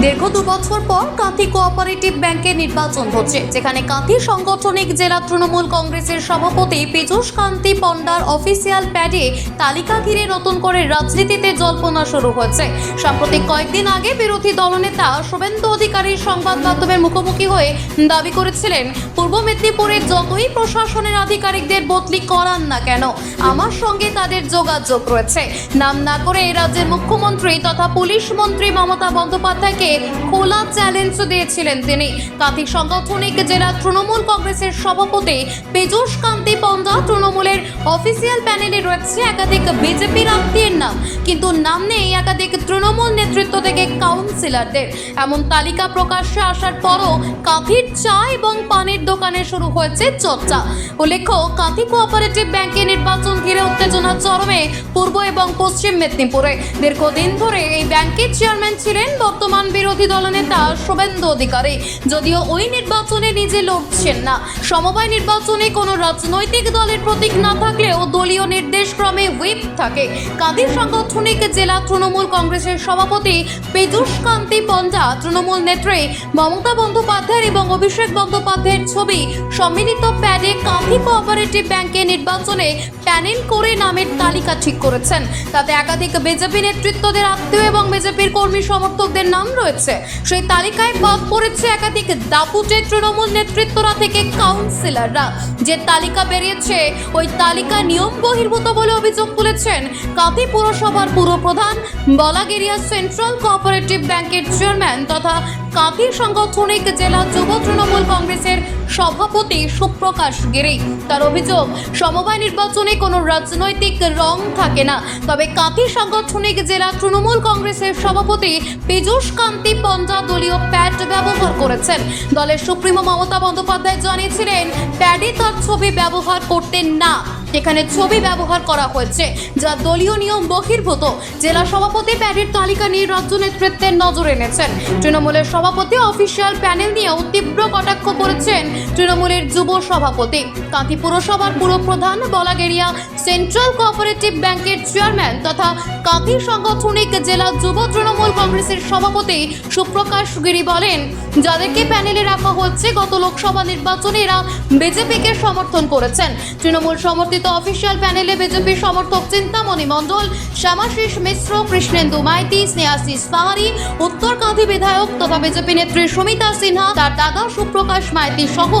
দীর্ঘ দু বছর পর কাঁথি কোঅপারেটিভ ব্যাংকের নির্বাচন হচ্ছে, যেখানে কাঁথি সাংগঠনিক জেলা তৃণমূল কংগ্রেসের সভাপতি পীযূষ কান্তি পণ্ডার অফিসিয়াল প্যাডে তালিকা ঘিরে নতুন করে রাজনীতিতে জল্পনা শুরু হয়েছে। সাম্প্রতিক কয়েকদিন আগে বিরোধী দলনেতা শুভেন্দু অধিকারীর সংবাদ মাধ্যমের মুখোমুখি হয়ে দাবি করেছিলেন, পূর্ব মেদিনীপুরে যতই প্রশাসনের আধিকারিকদের বদলি করান না কেন, আমার সঙ্গে তাদের যোগাযোগ রয়েছে। নাম না করে রাজ্যের মুখ্যমন্ত্রী তথা পুলিশ মন্ত্রী মমতা বন্দ্যোপাধ্যায়কে খোলা চ্যালেঞ্জ দিয়েছিলেন তিনি। কাঁথি সাংগঠনিক জেলা তৃণমূল কংগ্রেসের সভাপতি পীযূষ কান্তি পণ্ডা তৃণমূলের অফিসিয়াল প্যানেলে রয়েছে একাধিক বিজেপির আত্মীয়ের নাম। কিন্তু নাম নেই একাধিক তৃণমূল নেতৃত্ব থেকে কাউন্সিলরদের এমন তালিকা প্রকাশ্যে আসার পরও কাঁথির চা এবং পানির দোকানে শুরু হয়েছে চর্চা। উল্লেখ্য, কাঁথি কোঅপারেটিভ ব্যাংকের নির্বাচন ঘিরে উত্তেজনা চরমে পূর্ব এবং পশ্চিম মেদিনীপুরে। দীর্ঘদিন ধরে এই ব্যাংকের চেয়ারম্যান ছিলেন বর্তমান বিরোধী দলনেতা শুভেন্দু অধিকারী। যদিও ওই নির্বাচনে নিজে লড়ছেন না। সমবায় নির্বাচনে কোনো রাজনৈতিক দলের প্রতীক না থাকলেও দলীয় নির্দেশক্রমে হুইপ থাকে। কাঁদির সাংগঠনিক জেলা তৃণমূল কংগ্রেসের সভাপতি পীযূষ কান্তি পণ্ডা, তৃণমূল নেত্রী মমতা বন্দ্যোপাধ্যায় এবং অভিষেক বন্দ্যোপাধ্যায়ের ছবি সম্মিলিত প্যাডে কাঁথি কোঅপারেটিভ ব্যাংকে নির্বাচনে প্যানেল করে নামের তালিকা ঠিক করেছেন। তাতে একাধিক বিজেপি নেতৃত্বদের আত্মীয় এবং বিজেপির কর্মী সমর্থকদের নাম রয়েছে। সেই তালিকায় বাদ পড়েছে একাধিক দাপুটে তৃণমূল নেতৃত্বরা থেকে কাউন্সিলররা যে তালিকা বেরিয়েছে, ওই তালিকা নিয়ম বহির্ভূত বলে অভিযোগ তুলেছেন কাঁথি পুরসভার পুরপ্রধান বলাগেরিয়া সেন্ট্রাল কোঅপারেটিভ ব্যাংকের চেয়ারম্যান তথা কাঁথি সাংগঠনিক জেলা যুব তৃণমূল কংগ্রেসের সভাপতি সুপ্রকাশ গিরি। তার অভিযোগ, সমবায় নির্বাচনে কোনো রাজনৈতিক রং থাকে না। তবে কাঁথি সাংগঠনিক জেলা তৃণমূল কংগ্রেসের সভাপতি পীযূষ কান্তি পঞ্জা দলীয় প্যাড ব্যবহার করেছেন। দলের সুপ্রিমো মমতা বন্দ্যোপাধ্যায় জানিয়েছিলেন প্যাডে তার ছবি ব্যবহার করতেন না। এখানে ছবি ব্যবহার করা হয়েছে, যা দলীয় নিয়ম বহির্ভূত। জেলা সভাপতি প্যাডের তালিকা নিয়ে রাজ্য নেতৃত্বের নজর এনেছেন। তৃণমূলের সভাপতি অফিসিয়াল প্যানেল নিয়েও তীব্র কটাক্ষ করেছেন তৃণমূলের যুব সভাপতি। কাঁথি পুরসভার পুরপ্রধান বলাগেরিয়া সেন্ট্রাল কোঅপারেটিভ ব্যাংকের চেয়ারম্যান তথা কাঁথি সাংগঠনিক জেলা যুব তৃণমূল কংগ্রেসের সভাপতি সুপ্রকাশ গিরি বলেন, যাদেরকে প্যানেলে রাখা হচ্ছে গত লোকসভা নির্বাচনে এরা বিজেপিকে সমর্থন করেছেন। তৃণমূল সমর্থিত অফিসিয়াল প্যানেলে বিজেপি সমর্থক চিন্তামণি মণ্ডল, শ্যামাশিস মিশ্র, কৃষ্ণেন্দু মাইতি, স্নেহাশিস পাহাড়ি উত্তর কাঁথি বিধায়ক তথা বিজেপি নেত্রী সুমিতা সিনহা, তার দাদা সুপ্রকাশ মাইতি সহ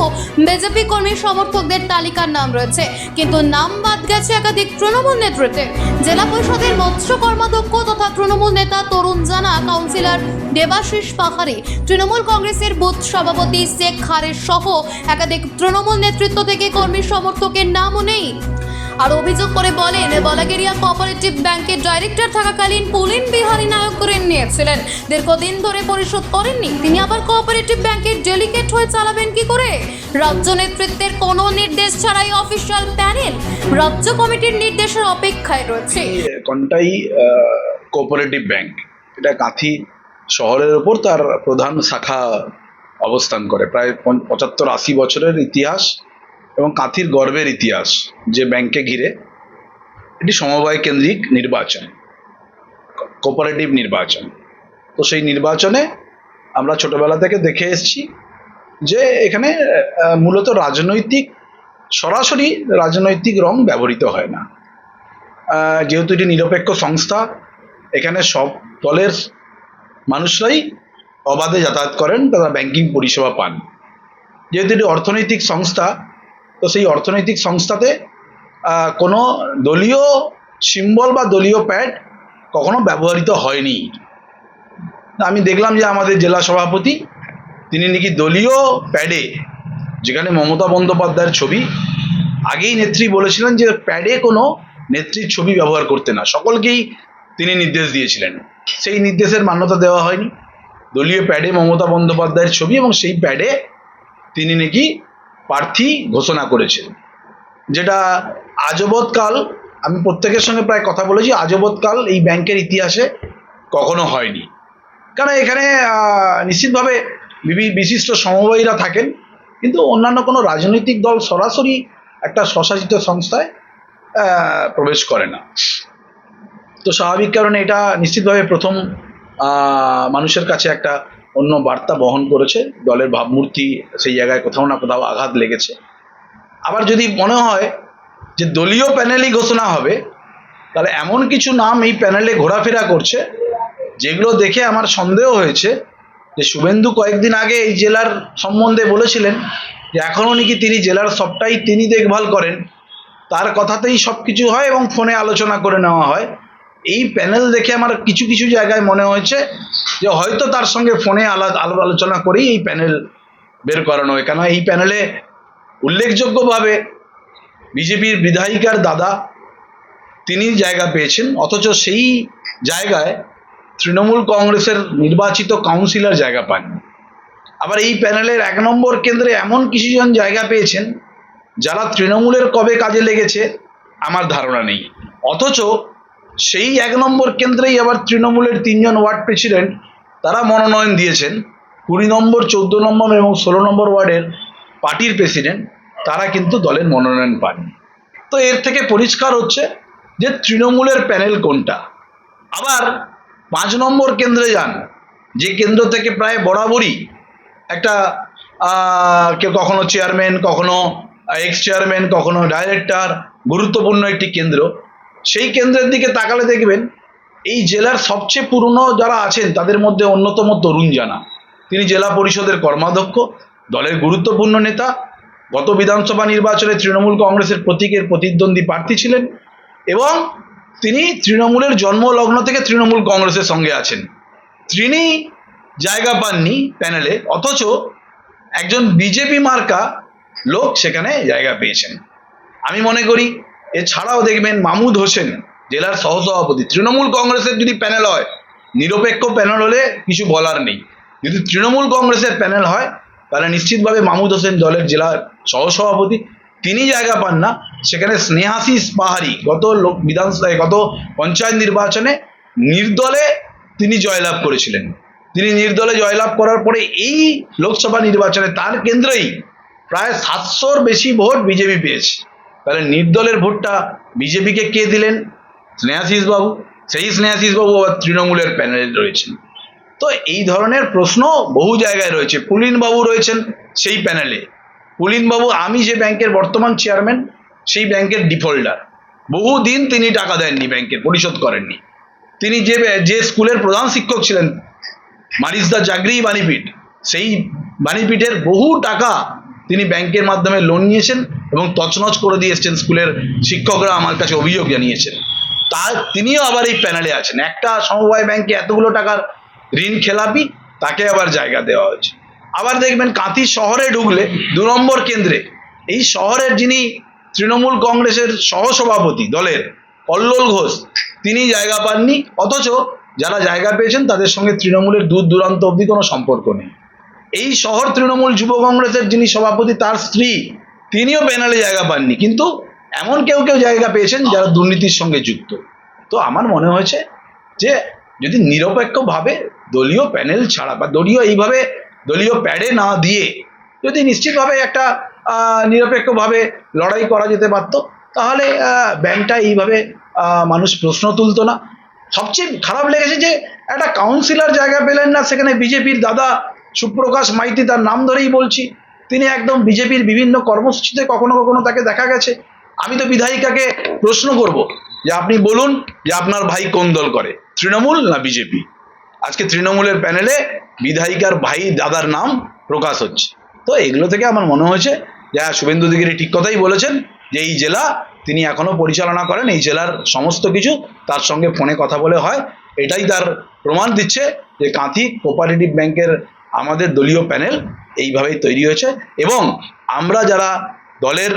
বিজেপি কর্মী সমর্থকদের তালিকার নাম রয়েছে। কিন্তু নাম বাদ গেছে একাধিক তৃণমূল নেতৃত্বের। জেলা পরিষদের মৎস্য কর্মাধ্যক্ষ তথা তৃণমূল নেতা তরুণ জানা, কাউন্সিলর দেবাশিস পাহাড়ে তৃণমূল কংগ্রেসের বুথ সভাপতি শেখ খারের সহ একাধিক তৃণমূল নেতৃত্ব থেকে কর্মী সমর্থকের নামও নেই। আর অভিযোগ করে বলেন, বলাগেরিয়া কোঅপারেটিভ ব্যাংকের ডাইরেক্টর থাকাকালীন পুলিন বিহারী নায়ক ঋণ নিয়েছিলেন। দীর্ঘদিন ধরে পরিশোধ করেননি। তিনি আবার কোঅপারেটিভ ব্যাংকের ডেলিগেট হয়ে চালাবেন কি করে? রাজ্য নেতৃত্বের কোনো নির্দেশ ছাড়াই অফিসিয়াল প্যানেল রাজ্য কমিটির নির্দেশের অপেক্ষায় রয়েছে। কন্টাই কোঅপারেটিভ ব্যাংক এটা কাঁথি শহরের ওপর তার প্রধান শাখা অবস্থান করে। প্রায় পঁচাত্তর আশি বছরের ইতিহাস এবং কাঁথির গর্বের ইতিহাস যে ব্যাংকে ঘিরে এটি সমবায় কেন্দ্রিক নির্বাচন, কোপারেটিভ নির্বাচন। তো সেই নির্বাচনে আমরা ছোটবেলা থেকে দেখে এসেছি যে এখানে মূলত রাজনৈতিক, সরাসরি রাজনৈতিক রং ব্যবহৃত হয় না। যেহেতু এটি নিরপেক্ষ সংস্থা, এখানে সব দলের মানুষরাই অবাধে যাতায়াত করেন তারা ব্যাংকিং পরিষেবা পান। যেহেতু এটি অর্থনৈতিক সংস্থা, তো সেই অর্থনৈতিক সংস্থাতে কোনো দলীয় সিম্বল বা দলীয় প্যাড কখনো ব্যবহৃত হয়নি। আমি দেখলাম যে আমাদের জেলা সভাপতি, তিনি নাকি দলীয় প্যাডে যেখানে মমতা বন্দ্যোপাধ্যায়ের ছবি, আগেই নেত্রী বলেছিলেন যে প্যাডে কোনো নেত্রীর ছবি ব্যবহার করতে না। সকলকেই তিনি নির্দেশ দিয়েছিলেন। সেই নির্দেশের মান্যতা দেওয়া হয়নি। দলীয় প্যাডে মমতা বন্দ্যোপাধ্যায়ের ছবি এবং সেই প্যাডে তিনি নাকি প্রার্থী ঘোষণা করেছেন। যেটা আজবৎকাল, আমি প্রত্যেকের সঙ্গে প্রায় কথা বলেছি, আজবৎকাল এই ব্যাংকের ইতিহাসে কখনো হয়নি। কারণ এখানে নিশ্চিতভাবে বিশিষ্ট সমবায়ীরা থাকেন, কিন্তু অন্যান্য কোনো রাজনৈতিক দল সরাসরি একটা স্বশাসিত সংস্থায় প্রবেশ করে না। তো স্বাভাবিক কারণে এটা নিশ্চিতভাবে প্রথম মানুষের কাছে একটা অন্য বার্তা বহন করেছে। দলের ভাবমূর্তি সেই জায়গায় কোথাও না কোথাও আঘাত লেগেছে। আবার যদি মনে হয় যে দলীয় প্যানেলই ঘোষণা হবে, তাহলে এমন কিছু নাম এই প্যানেলে ঘোরাফেরা করছে, যেগুলো দেখে আমার সন্দেহ হয়েছে যে শুভেন্দু কয়েকদিন আগে এই জেলার সম্বন্ধে বলেছিলেন যে এখনও নাকি তিনি জেলার সবটাই তিনি দেখভাল করেন। তার কথাতেই সব কিছু হয় এবং ফোনে আলোচনা করে নেওয়া হয়। এই প্যানেল দেখে আমার কিছু কিছু জায়গায় মনে হয়েছে যে হয়তো তার সঙ্গে ফোনে আলাদা আলাপ আলোচনা করেই এই প্যানেল বের করানো হয়। কেন এই প্যানেলে উল্লেখযোগ্যভাবে বিজেপির বিধায়িকার দাদা তিনি জায়গা পেয়েছেন, অথচ সেই জায়গায় তৃণমূল কংগ্রেসের নির্বাচিত কাউন্সিলর জায়গা পাননি। আবার এই প্যানেলের এক নম্বর কেন্দ্রে এমন কিছুজন জায়গা পেয়েছেন, যারা তৃণমূলের কবে কাজে লেগেছে, আমার ধারণা নেই। অথচ সেই এক নম্বর কেন্দ্রেই আবার তৃণমূলের তিনজন ওয়ার্ড প্রেসিডেন্ট, তারা মনোনয়ন দিয়েছেন। কুড়ি নম্বর, চোদ্দ নম্বর এবং ষোলো নম্বর ওয়ার্ডের পার্টির প্রেসিডেন্ট, তারা কিন্তু দলের মনোনয়ন পাননি। তো এর থেকে পরিষ্কার হচ্ছে যে তৃণমূলের প্যানেল কোনটা। আবার পাঁচ নম্বর কেন্দ্রে যান, যে কেন্দ্র থেকে প্রায় বরাবরই একটা কেউ কখনো চেয়ারম্যান কখনো এক্স চেয়ারম্যান কখনো ডাইরেক্টর গুরুত্বপূর্ণ একটি কেন্দ্র সেই কেন্দ্রের দিকে তাকালে দেখবেন এই জেলার সবচেয়ে পুরনো যারা আছেন, তাদের মধ্যে অন্যতম তরুণ জানা। তিনি জেলা পরিষদের কর্মাধ্যক্ষ, দলের গুরুত্বপূর্ণ নেতা, গত বিধানসভা নির্বাচনে তৃণমূল কংগ্রেসের প্রতীকের প্রতিদ্বন্দ্বী প্রার্থী ছিলেন এবং তিনি তৃণমূলের জন্মলগ্ন থেকে তৃণমূল কংগ্রেসের সঙ্গে আছেন। তিনি জায়গা পাননি প্যানেলে, অথচ একজন বিজেপি মার্কা লোক সেখানে জায়গা পেয়েছেন। আমি মনে করি এছাড়াও দেখবেন মামুদ হোসেন, জেলার সহসভাপতি। তৃণমূল কংগ্রেসের যদি প্যানেল হয়, নিরপেক্ষ প্যানেল হলে কিছু বলার নেই। যদি তৃণমূল কংগ্রেসের প্যানেল হয়, তাহলে নিশ্চিতভাবে মামুদ হোসেন দলের জেলার সহসভাপতি। তিনি জায়গা পান না। সেখানে স্নেহাশিস পাহাড়ি, গত লোক বিধানসভায় গত পঞ্চায়েত নির্বাচনে নির্দলে তিনি জয়লাভ করেছিলেন। তিনি নির্দলে জয়লাভ করার পরে এই লোকসভা নির্বাচনে তার কেন্দ্রেই প্রায় সাতশোর বেশি ভোট বিজেপি পেয়েছে। তাহলে নির্দলের ভোটটা বিজেপিকে কে দিলেন? স্নেহাশিস বাবু। সেই স্নেহাশিস বাবু আবার তৃণমূলের প্যানেলে রয়েছেন। তো এই ধরনের প্রশ্ন বহু জায়গায় রয়েছে। পুলিন বাবু রয়েছেন সেই প্যানেলে পুলিন বাবু, আমি যে ব্যাংকের বর্তমান চেয়ারম্যান সেই ব্যাংকের ডিফল্টার বহুদিন তিনি টাকা দেননি ব্যাংকের পরিশোধ করেননি। তিনি যে যে স্কুলের প্রধান শিক্ষক ছিলেন মারিসদা জাগরি বাণীপীঠ, সেই বাণীপীঠের বহু টাকা তিনি ব্যাংকের মাধ্যমে লোন নিয়েছেন। এবং তছনছ করে দিয়ে এসছেন স্কুলের শিক্ষকরা আমার কাছে অভিযোগ জানিয়েছেন। তা তিনিও আবার এই প্যানেলে আছেন। একটা সমবায় ব্যাংকে এতগুলো টাকার ঋণ খেলাপি, তাকে আবার জায়গা দেওয়া হয়েছে। আবার দেখবেন কাঁথি শহরে ঢুকলে দু নম্বর কেন্দ্রে এই শহরের যিনি তৃণমূল কংগ্রেসের সহসভাপতি দলের কল্লোল ঘোষ, তিনি জায়গা পাননি, অথচ যারা জায়গা পেয়েছেন তাদের সঙ্গে তৃণমূলের দূর দূরান্ত অবধি কোনো সম্পর্ক নেই। এই শহর তৃণমূল যুব কংগ্রেসের যিনি সভাপতি, তার স্ত্রী তিনিও প্যানেলে জায়গা পাননি। কিন্তু এমন কেউ কেউ জায়গা পেয়েছেন যারা দুর্নীতির সঙ্গে যুক্ত। তো আমার মনে হয়েছে যে যদি নিরপেক্ষভাবে দলীয় প্যানেল ছাড়া বা দলীয় এইভাবে দলীয় প্যাডে না দিয়ে যদি নিশ্চিতভাবে একটা নিরপেক্ষভাবে লড়াই করা যেতে পারতো, তাহলে ব্যাংকটা এইভাবে মানুষ প্রশ্ন তুলতো না। সবচেয়ে খারাপ লেগেছে যে একটা কাউন্সিলর জায়গা পেলেন না, সেখানে বিজেপির দাদা সুপ্রকাশ মাইতি তার নাম ধরেই বলছি। তিনি একদম বিজেপির বিভিন্ন কর্মসূচিতে কখনো কখনো তাকে দেখা গেছে। আমি তো বিধায়িকাকে প্রশ্ন করব যে আপনি বলুন যে আপনার ভাই কোন দল করে, তৃণমূল না বিজেপি? আজকে তৃণমূলের প্যানেলে বিধায়িকার ভাই দাদার নাম প্রকাশ হচ্ছে। তো এগুলো থেকে আমার মনে হয়েছে, যে হ্যাঁ শুভেন্দু দিগিরি ঠিক কথাই বলেছেন যে এই জেলা তিনি এখনও পরিচালনা করেন, এই জেলার সমস্ত কিছু তার সঙ্গে ফোনে কথা বলে হয়। এটাই তার প্রমাণ দিচ্ছে যে কাঁথি কোপারেটিভ ব্যাংকের আমাদের দলীয় প্যানেল এইভাবেই তৈরি হয়েছে এবং আমরা যারা দলের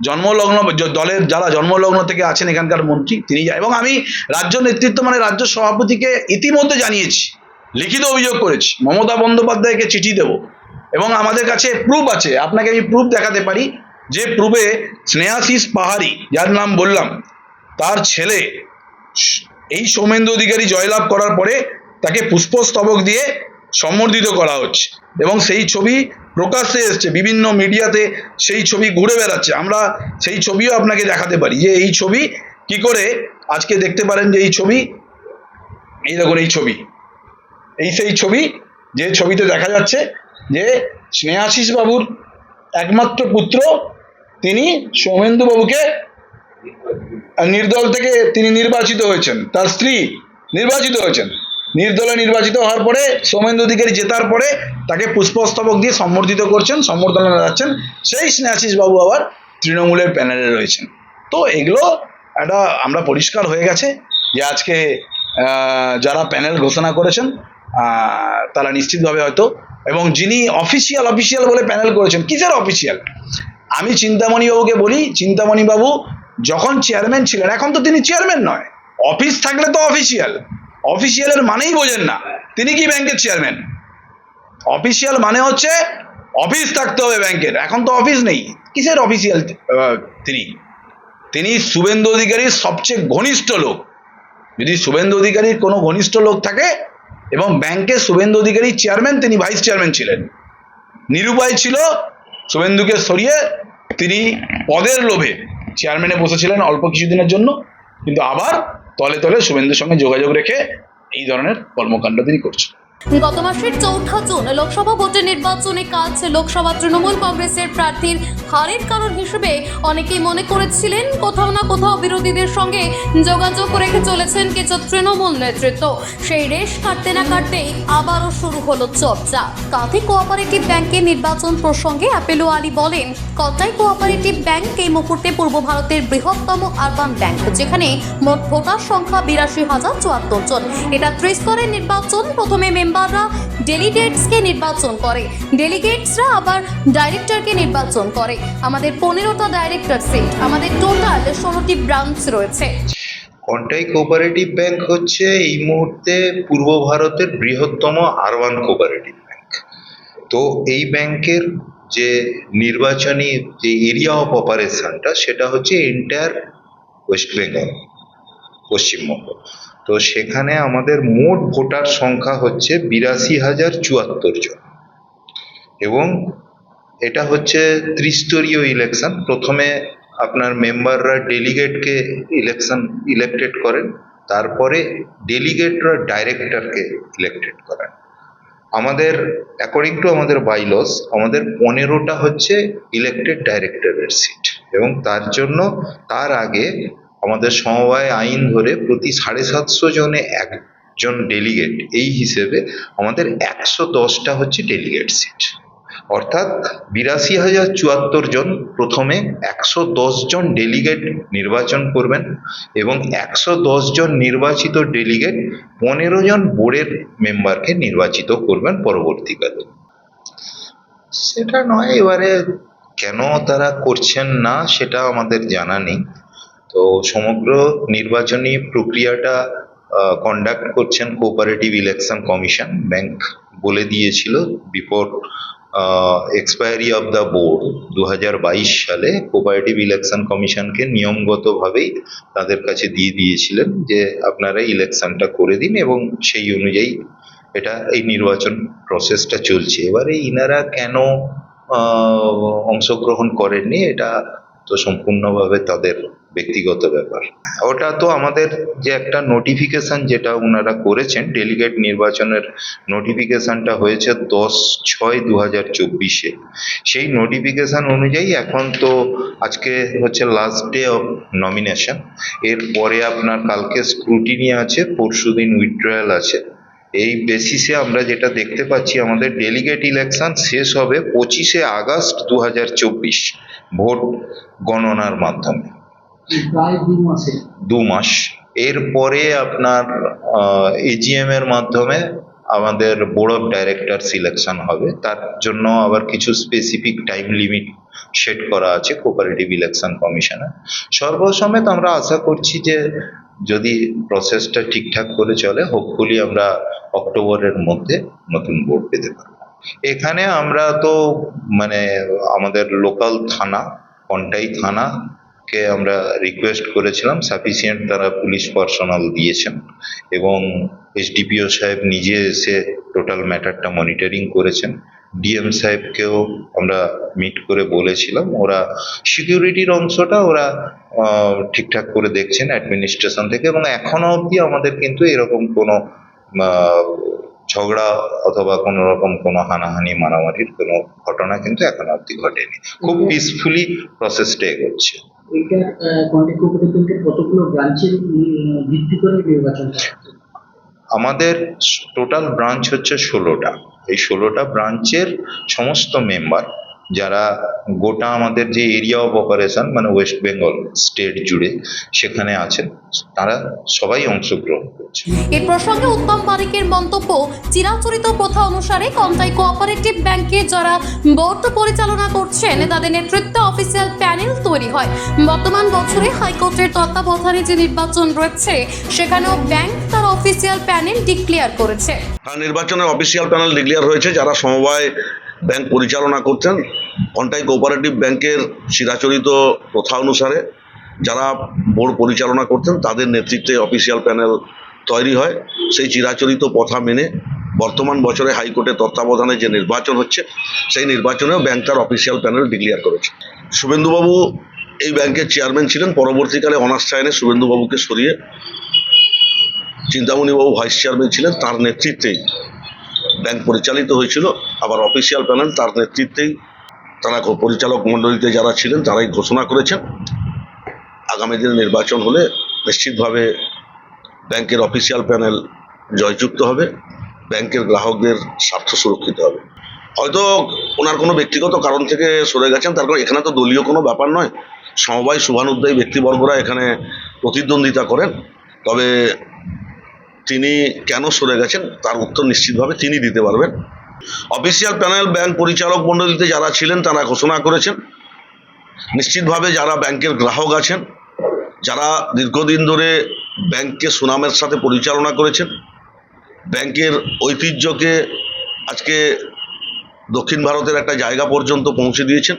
জন্মলগ্ন দলের যারা জন্মলগ্ন থেকে আছেন এখানকার মন্ত্রী, তিনি এবং আমি রাজ্য নেতৃত্ব মানে রাজ্য সভাপতিকে ইতিমধ্যে জানিয়েছি, লিখিত অভিযোগ করেছি, মমতা বন্দ্যোপাধ্যায়কে চিঠি দেব এবং আমাদের কাছে প্রুফ আছে, আপনাকে আমি প্রুফ দেখাতে পারি, যে প্রুফে স্নেহাশিস পাহাড়ি, যার নাম বললাম, তার ছেলে এই সৌমেন্দ্র অধিকারী জয়লাভ করার পরে তাকে পুষ্পস্তবক দিয়ে সম্বর্ধিত করা হচ্ছে। এবং সেই ছবি প্রকাশ্যে এসছে, বিভিন্ন মিডিয়াতে সেই ছবি ঘুরে বেড়াচ্ছে। আমরা সেই ছবিও আপনাকে দেখাতে পারি। যে এই ছবি কি করে আজকে দেখতে পারেন যে এই ছবি, এই দেখুন এই ছবি। এই সেই ছবি, যে ছবিতে দেখা যাচ্ছে যে স্নেহাশিস বাবুর একমাত্র পুত্র, তিনি সৌমেন্দু বাবুকে নির্দল থেকে তিনি নির্বাচিত হয়েছেন। তার স্ত্রী নির্বাচিত হয়েছেন। নির্দলে নির্বাচিত হওয়ার পরে সৌমেন্দু অধিকারী জেতার পরে তাকে পুষ্পস্তবক দিয়ে সম্বর্ধিত করছেন, সম্বর্ধনা যাচ্ছেন সেই স্নেহাশিস বাবু আবার তৃণমূলের প্যানেলে রয়েছেন। তো এগুলো একটা আমরা পরিষ্কার হয়ে গেছে যে আজকে যারা প্যানেল ঘোষণা করেছেন তারা নিশ্চিতভাবে হয়তো এবং যিনি অফিসিয়াল অফিসিয়াল বলে প্যানেল করেছেন, কিসের অফিসিয়াল আমি চিন্তামণি বাবুকে বলি চিন্তামণি বাবু যখন চেয়ারম্যান ছিলেন, এখন তো তিনি চেয়ারম্যান নয় অফিস থাকলে তো অফিসিয়াল অফিসিয়ালের মানেই বোঝেন না। তিনি কি ব্যাংকের চেয়ারম্যান অফিসিয়াল মানে হচ্ছে অফিস থাকতে হবে ব্যাংকের এখন তো অফিস নেই। কিসের অফিসিয়াল তিনি? তিনি শুভেন্দু অধিকারীর সবচেয়ে ঘনিষ্ঠ লোক। যদি শুভেন্দু অধিকারীর কোনো ঘনিষ্ঠ লোক থাকে, এবং ব্যাংকে শুভেন্দু অধিকারী চেয়ারম্যান তিনি ভাইস চেয়ারম্যান ছিলেন। নিরুপায় ছিল শুভেন্দুকে সরিয়ে তিনি পদের লোভে চেয়ারম্যানে বসেছিলেন অল্প কিছুদিনের জন্য। কিন্তু আবার তলে তলে শুভেন্দুর সঙ্গে যোগাযোগ রেখে এই ধরনের কর্মকাণ্ড তিনি করছেন। গত মাসের চৌঠা জুন লোকসভা ভোটের নির্বাচনে কাজ লোকসভা তৃণমূল কংগ্রেসের প্রার্থীর হারের কারণ হিসেবে অনেকেই মনে করেছিলেন কোথাও না কোথাও বিরোধীদের সঙ্গে যোগাযোগ রেখে চলেছেন কিছু তৃণমূল নেতৃত্ব। সেই রেশ কাটতে না কাটতেই আবারও শুরু হলো চর্চা। কাঁথি কোঅপারেটিভ ব্যাংকের নির্বাচন প্রসঙ্গে অ্যাপেলো আলী বলেন কতাই কোঅপারেটিভ ব্যাংক এই মুহূর্তে পূর্ব ভারতের বৃহত্তম আরবান ব্যাংক, যেখানে মোট ভোটার সংখ্যা বিরাশি হাজার চুয়াত্তর জন। এটা ত্রিস্তরের নির্বাচন। প্রথমে মেম্বাররা ডেলিগেটসকে নির্বাচন করে। ডেলিগেটসরা আবার ডাইরেক্টরকে নির্বাচন করে। আমাদের পনেরোটা ডাইরেক্টর সিট, আমাদের টোটাল ষোলোটি ব্রাঞ্চ রয়েছে। কন্টাই কোঅপারেটিভ ব্যাংক হচ্ছে এই মুহূর্তে পূর্ব ভারতের বৃহত্তম আরবান কোঅপারেটিভ ব্যাংক তো এই ব্যাংকের যে নির্বাচনী যে এরিয়া অফ অপারেশনটা সেটা হচ্ছে এন্টায়ার ওয়েস্ট বেঙ্গল পশ্চিমবঙ্গ। তো সেখানে আমাদের মোট ভোটার সংখ্যা হচ্ছে বিরাশি হাজার চুয়াত্তর জন। এবং এটা হচ্ছে ত্রিস্তরীয় ইলেকশন প্রথমে আপনার মেম্বাররা ডেলিগেটকে ইলেকশন ইলেক্টেড করেন, তারপরে ডেলিগেটরা ডাইরেক্টরকে ইলেক্টেড করেন। আমাদের অ্যাকর্ডিং টু আমাদের বাইলস আমাদের পনেরোটা হচ্ছে ইলেক্টেড ডাইরেক্টরের সিট এবং তার জন্য, তার আগে আমাদের সমবায় আইন ধরে প্রতি সাড়ে সাতশো জনে একজন ডেলিগেট এই হিসেবে আমাদের একশো দশটা হচ্ছে ডেলিগেট সিট অর্থাৎ বিরাশি হাজার চুয়াত্তর জন প্রথমে একশো দশ জন ডেলিগেট নির্বাচন করবেন এবং একশো দশ জন নির্বাচিত ডেলিগেট পনেরো জন বোর্ডের মেম্বারকে নির্বাচিত করবেন পরবর্তীকালে। সেটা নয়, এবারে কেন তারা করছেন না সেটা আমাদের জানা নেই। তো সমগ্র নির্বাচনী প্রক্রিয়াটা কন্ডাক্ট করছেন কোঅপারেটিভ ইলেকশন কমিশন ব্যাংক বলে দিয়েছিল before expiry of the board দু হাজার বাইশ সালে কোঅপারেটিভ ইলেকশন কমিশনকে নিয়মগতভাবেই তাদের কাছে দিয়ে দিয়েছিলেন যে আপনারা ইলেকশনটা করে দিন এবং সেই অনুযায়ী এটা, এই নির্বাচন প্রসেসটা চলছে। এবারে ইনারা কেন অংশগ্রহণ করেননি এটা তো সম্পূর্ণভাবে তাদের ব্যক্তিগত ব্যাপার। ওটা তো আমাদের যে একটা নোটিফিকেশন যেটা ওনারা করেছেন ডেলিগেট নির্বাচনের নোটিফিকেশনটা হয়েছে দশ ছয় দু হাজার চব্বিশে। সেই নোটিফিকেশন অনুযায়ী এখন তো আজকে হচ্ছে লাস্ট ডে অফ নমিনেশন এরপরে আপনার কালকে স্ক্রুটিনি আছে পরশুদিন উইথড্রয়াল আছে। এই বেসিসে আমরা যেটা দেখতে পাচ্ছি, আমাদের ডেলিগেট ইলেকশন শেষ হবে পঁচিশে আগস্ট দু হাজার চব্বিশ ভোট গণনার মাধ্যমে। প্রায় দু মাসে। এরপরে আপনার এজিএম এর মাধ্যমে আমাদের বোর্ড অফ ডাইরেক্টর সিলেকশন হবে। তার জন্য আবার কিছু স্পেসিফিক টাইম লিমিট সেট করা আছে কোঅপারেটিভ ইলেকশন কমিশনে সর্বসমেত আমরা আশা করছি যে যদি প্রসেসটা ঠিকঠাক করে চলে হোপফুলি আমরা অক্টোবরের মধ্যে নতুন বোর্ড পেতে পারব। এখানে আমরা তো মানে আমাদের লোকাল থানা কন্টাই থানা কে আমরা রিকোয়েস্ট করেছিলাম সাফিসিয়েন্ট তারা পুলিশ পার্সোনাল দিয়েছেন এবং এসডিপিও সাহেব নিজে এসে টোটাল ম্যাটারটা মনিটরিং করেছেন। ডিএম সাহেবকেও আমরা মিট করে বলেছিলাম, ওরা সিকিউরিটির অংশটা ওরা ঠিকঠাক করে দেখছেন অ্যাডমিনিস্ট্রেশন থেকে এবং এখনও অবধি আমাদের কিন্তু এরকম কোনো ঝগড়া অথবা কোনো রকম কোনো হানাহানি, মারামারির কোনো ঘটনা কিন্তু এখনও অব্দি ঘটেনি। খুব পিসফুলি প্রসেসটা এগোচ্ছে। কন্টেক্ট কতগুলো ব্রাঞ্চের ভিত্তি করে নির্বাচন আমাদের টোটাল ব্রাঞ্চ হচ্ছে ষোলোটা। এই ষোলোটা ব্রাঞ্চের সমস্ত মেম্বার যারা গোটা আমাদের যে এরিয়া অফ অপারেশন মানে ওয়েস্ট বেঙ্গল স্টেট জুড়ে সেখানে আছেন তারা সবাই অংশগ্রহণ করছে। এই প্রসঙ্গে উত্তম পারিকের মন্তব্য চিরাচরিত প্রথা অনুসারে কন্টাই কোঅপারেটিভ ব্যাংকে যারা বোর্ড পরিচালনা করছেন তাদের নেতৃত্বে অফিসিয়াল প্যানেল তৈরি হয়। বর্তমান বছরে হাইকোর্টের তত্ত্বাবধানে যে নির্বাচন রয়েছে সেখানেও ব্যাংক তার অফিসিয়াল প্যানেল ডিক্লেয়ার করেছে। হ্যাঁ নির্বাচনের অফিসিয়াল প্যানেল ডিক্লেয়ার হয়েছে যারা সমবায় ব্যাংক পরিচালনা করতেন কন্টাই কোঅপারেটিভ ব্যাংকের চিরাচরিত প্রথা অনুসারে যারা বোর্ড পরিচালনা করতেন, তাদের নেতৃত্বে অফিসিয়াল প্যানেল তৈরি হয়। সেই চিরাচরিত প্রথা মেনে বর্তমান বছরে হাইকোর্টের তত্ত্বাবধানে যে নির্বাচন হচ্ছে, সেই নির্বাচনেও ব্যাংক তার অফিসিয়াল প্যানেল ডিক্লেয়ার করেছে। শুভেন্দুবাবু এই ব্যাংকের চেয়ারম্যান ছিলেন। পরবর্তীকালে অনার্স চায়নে শুভেন্দুবাবুকে সরিয়ে চিন্তামণিবাবু ভাইস চেয়ারম্যান ছিলেন। তার নেতৃত্বেই ব্যাংক পরিচালিত হয়েছিল। আবার অফিসিয়াল প্যানেল তার নেতৃত্বেই তারা পরিচালক মণ্ডলীতে যারা ছিলেন, তারাই ঘোষণা করেছেন। আগামী দিনে নির্বাচন হলে নিশ্চিতভাবে ব্যাংকের অফিসিয়াল প্যানেল জয়যুক্ত হবে, ব্যাংকের গ্রাহকদের স্বার্থ সুরক্ষিত হবে। হয়তো ওনার কোনো ব্যক্তিগত কারণ থেকে সরে গেছেন, তার কারণ এখানে তো দলীয় কোনো ব্যাপার নয়। সমবায় শুভানুদ্দায়ী ব্যক্তিবর্গরা এখানে প্রতিদ্বন্দ্বিতা করেন, তবে তিনি কেন সরে গেছেন, তার উত্তর নিশ্চিতভাবে তিনি দিতে পারবেন। অফিসিয়াল প্যানেল ব্যাংক পরিচালক মণ্ডলীতে যারা ছিলেন, তারা ঘোষণা করেছেন। নিশ্চিতভাবে যারা ব্যাংকের গ্রাহক আছেন, যারা দীর্ঘদিন ধরে ব্যাংককে সুনামের সাথে পরিচালনা করেছেন, ব্যাংকের ঐতিহ্যকে আজকে দক্ষিণ ভারতের একটা জায়গা পর্যন্ত পৌঁছে দিয়েছেন।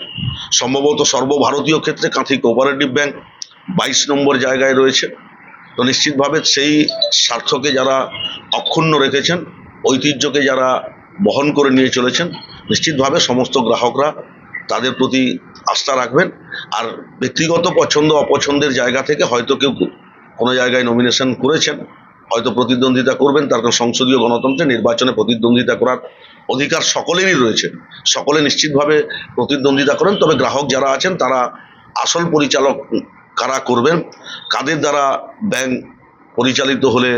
সম্ভবত সর্বভারতীয় ক্ষেত্রে কাঁথি কোঅপারেটিভ ব্যাংক বাইশ নম্বর জায়গায় রয়েছে। তো নিশ্চিতভাবে সেই স্বার্থকে যারা অক্ষুণ্ণ রেখেছেন, ঐতিহ্যকে যারা বহন করে নিয়ে চলেছেন। নিশ্চিতভাবে সমস্ত গ্রাহকরা তাদের প্রতি আস্থা রাখবেন। আর ব্যক্তিগত পছন্দ, অপছন্দের জায়গা থেকে হয়তো কেউ কোনো জায়গায় নমিনেশন করেছেন, হয়তো প্রতিদ্বন্দ্বিতা করবেন, তার কারণ সংসদীয় গণতন্ত্রে নির্বাচনে প্রতিদ্বন্দ্বিতা করার অধিকার সকলেরই রয়েছে। সকলে নিশ্চিতভাবে প্রতিদ্বন্দ্বিতা করেন, তবে গ্রাহক যারা আছেন তারা আসল পরিচালক কারা করবেন, কাদের দ্বারা ব্যাংক পরিচালিত হলে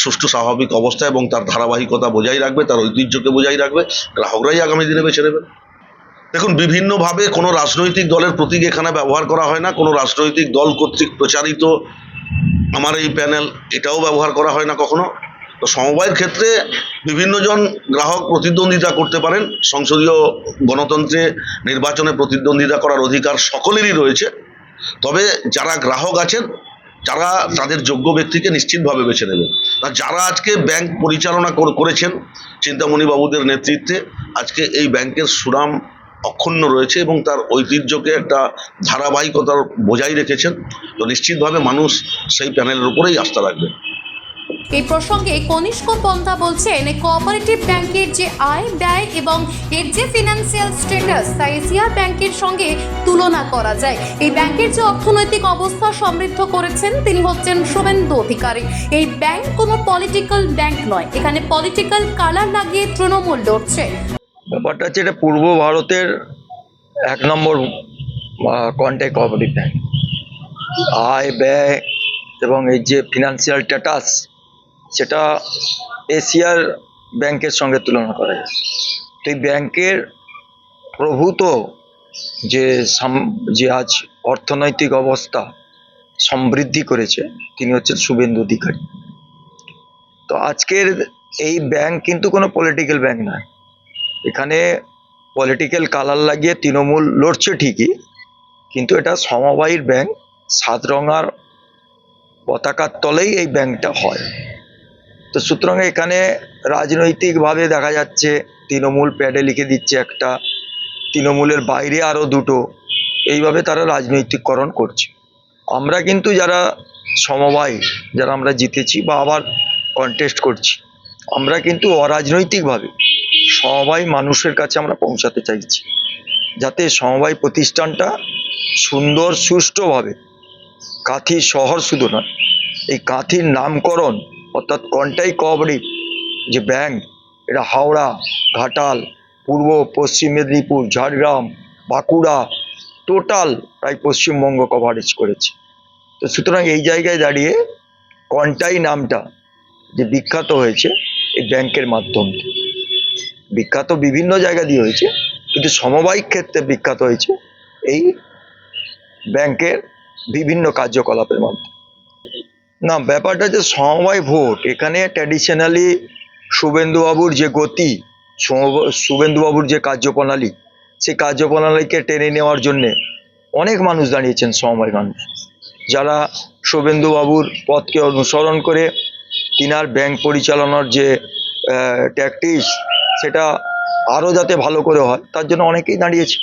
সুষ্ঠু স্বাভাবিক অবস্থা এবং তার ধারাবাহিকতা বজায় রাখবে, তার ঐতিহ্যকে বজায় রাখবে, গ্রাহকরাই আগামী দিনে বেছে নেবেন দেখুন, বিভিন্নভাবে কোনো রাজনৈতিক দলের প্রতীক এখানে ব্যবহার করা হয় না, কোনো রাজনৈতিক দল কর্তৃক প্রচারিত আমার এই প্যানেল এটাও ব্যবহার করা হয় না কখনো। তো সমবায়ের ক্ষেত্রে বিভিন্নজন গ্রাহক প্রতিদ্বন্দ্বিতা করতে পারেন, সংসদীয় গণতন্ত্রে নির্বাচনে প্রতিদ্বন্দ্বিতা করার অধিকার সকলেরই রয়েছে। তবে যারা গ্রাহক আছেন যারা তাদের যোগ্য ব্যক্তিকে নিশ্চিতভাবে বেছে নেবেন যারা আজকে ব্যাংক পরিচালনা করেছেন চিন্তামণি বাবুদের নেতৃত্বে, আজকে এই ব্যাংকের সুরাম অক্ষুণ্ণ রয়েছে এবং তার ঐতিহ্যকে একটা ধারাবাহিকতার বজায় রেখেছেন। তো নিশ্চিতভাবে মানুষ সেই প্যানেলের উপরেই আস্থা রাখবে। এই প্রসঙ্গে কনিষ্ক পন্থা বলছেন কোঅপারেটিভ ব্যাংকের যে আয় ব্যয় এবং এর যে ফিনান্সিয়াল স্ট্যাটাস তা এশিয়া ব্যাংকের সঙ্গে তুলনা করা যায়। এই ব্যাংকের যে অর্থনৈতিক অবস্থা সমৃদ্ধ করেছেন, তিনি হচ্ছেন শুভেন্দু অধিকারী। এই ব্যাংক কোনো পলিটিক্যাল ব্যাংক নয়, এখানে পলিটিক্যাল কালার লাগিয়ে তৃণমূল লড়ছে। ব্যাপারটা হচ্ছে এটা পূর্ব ভারতের এক নম্বর কন্ট্যাক্ট কোঅপারেটিভ ব্যাংক আয়, ব্যয় এবং এই যে ফিনান্সিয়াল স্ট্যাটাস সেটা এশিয়ার ব্যাংকের সঙ্গে তুলনা করা যায়। তো এই ব্যাংকের প্রভূত যে যে আজ অর্থনৈতিক অবস্থা সমৃদ্ধি করেছে, তিনি হচ্ছেন শুভেন্দু অধিকারী। তো আজকের এই ব্যাংক কিন্তু কোনো পলিটিক্যাল ব্যাংক নয়। এখানে পলিটিক্যাল কালার লাগিয়ে তৃণমূল লড়ছে ঠিকই, কিন্তু এটা সমবায়ীর ব্যাংক সাতরঙার পতাকার তলেই এই ব্যাংকটা হয়। তো সুতরাং এখানে রাজনৈতিকভাবে দেখা যাচ্ছে তৃণমূল প্যাডে লিখে দিচ্ছে একটা, তৃণমূলের বাইরে আরও দুটো, এইভাবে তারা রাজনৈতিককরণ করছে। আমরা কিন্তু যারা সমবায়, যারা আমরা জিতেছি বা আবার কন্টেস্ট করছি, আমরা কিন্তু অরাজনৈতিকভাবে সমবায় মানুষের কাছে আমরা পৌঁছাতে চাইছি। যাতে সমবায় প্রতিষ্ঠানটা সুন্দর, সুষ্ঠুভাবে কাঁথি শহর শুধু নয়, এই কাঁথির নামকরণ অর্থাৎ কন্টাই কোঅপারেটিভ যে ব্যাংক এটা হাওড়া, ঘাটাল, পূর্ব, পশ্চিম মেদিনীপুর, ঝাড়গ্রাম, বাঁকুড়া, টোটাল প্রায় পশ্চিমবঙ্গ কভারেজ করেছে। তো সুতরাং এই জায়গায় দাঁড়িয়ে কন্টাই নামটা যে বিখ্যাত হয়েছে এই ব্যাংকের মাধ্যমে বিখ্যাত বিভিন্ন জায়গা দিয়ে হয়েছে, কিন্তু সমবায়িক ক্ষেত্রে বিখ্যাত হয়েছে এই ব্যাংকের বিভিন্ন কার্যকলাপের মাধ্যমে। না, ব্যাপারটা যে সমবায় ভোট, এখানে ট্র্যাডিশনালি শুভেন্দুবাবুর যে গতি শুভেন্দুবাবুর যে কার্যপ্রণালী, সেই কার্যপ্রণালীকে টেনে নেওয়ার জন্যে অনেক মানুষ দাঁড়িয়েছেন সমবায় মানুষ। যারা শুভেন্দুবাবুর পথকে অনুসরণ করে তিনার ব্যাংক পরিচালনার যে ট্যাকটিস সেটা আরও যাতে ভালো করে হয়, তার জন্য অনেকেই দাঁড়িয়েছে।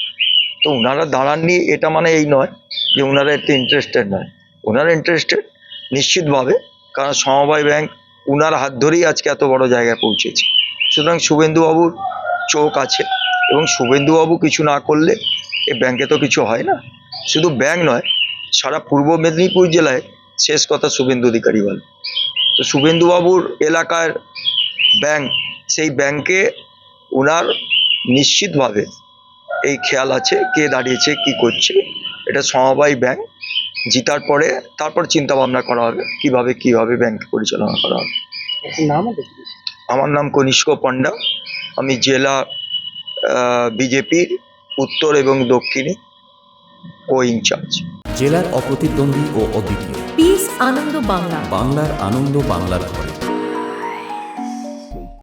তো ওনারা দাঁড়াননি, এটা মানে এই নয় যে ওনারা এতে ইন্টারেস্টেড নয়। ওনারা ইন্টারেস্টেড নিশ্চিতভাবে, কারণ সমবায় ব্যাংক ওনার হাত ধরেই আজকে এত বড় জায়গায় পৌঁছেছে। সুতরাং শুভেন্দুবাবুর চোখ আছে এবং শুভেন্দুবাবু কিছু না করলে এ ব্যাংকে তো কিছু হয় না। শুধু ব্যাংক নয়, সারা পূর্ব মেদিনীপুর জেলায় শেষ কথা শুভেন্দু অধিকারী বলে। তো শুভেন্দুবাবুর এলাকার ব্যাংক, সেই ব্যাংকে ওনার নিশ্চিতভাবে এই খেয়াল আছে, কে দাঁড়িয়েছে, কি করছে, এটা সমবায় ব্যাংক জিতার পরে তারপর চিন্তা ভাবনা করা হবে কীভাবে কীভাবে ব্যাংক পরিচালনা করা হবে। নাম আমার নাম কনিষ্ক পণ্ডা। আমি জেলা বিজেপির উত্তর এবং দক্ষিণে কো ইনচার্জ জেলার অপ্রতিদ্বন্দ্বী ও অদ্বিতীয়। পিস আনন্দ বাংলা বাংলার আনন্দ বাংলার ঘরে।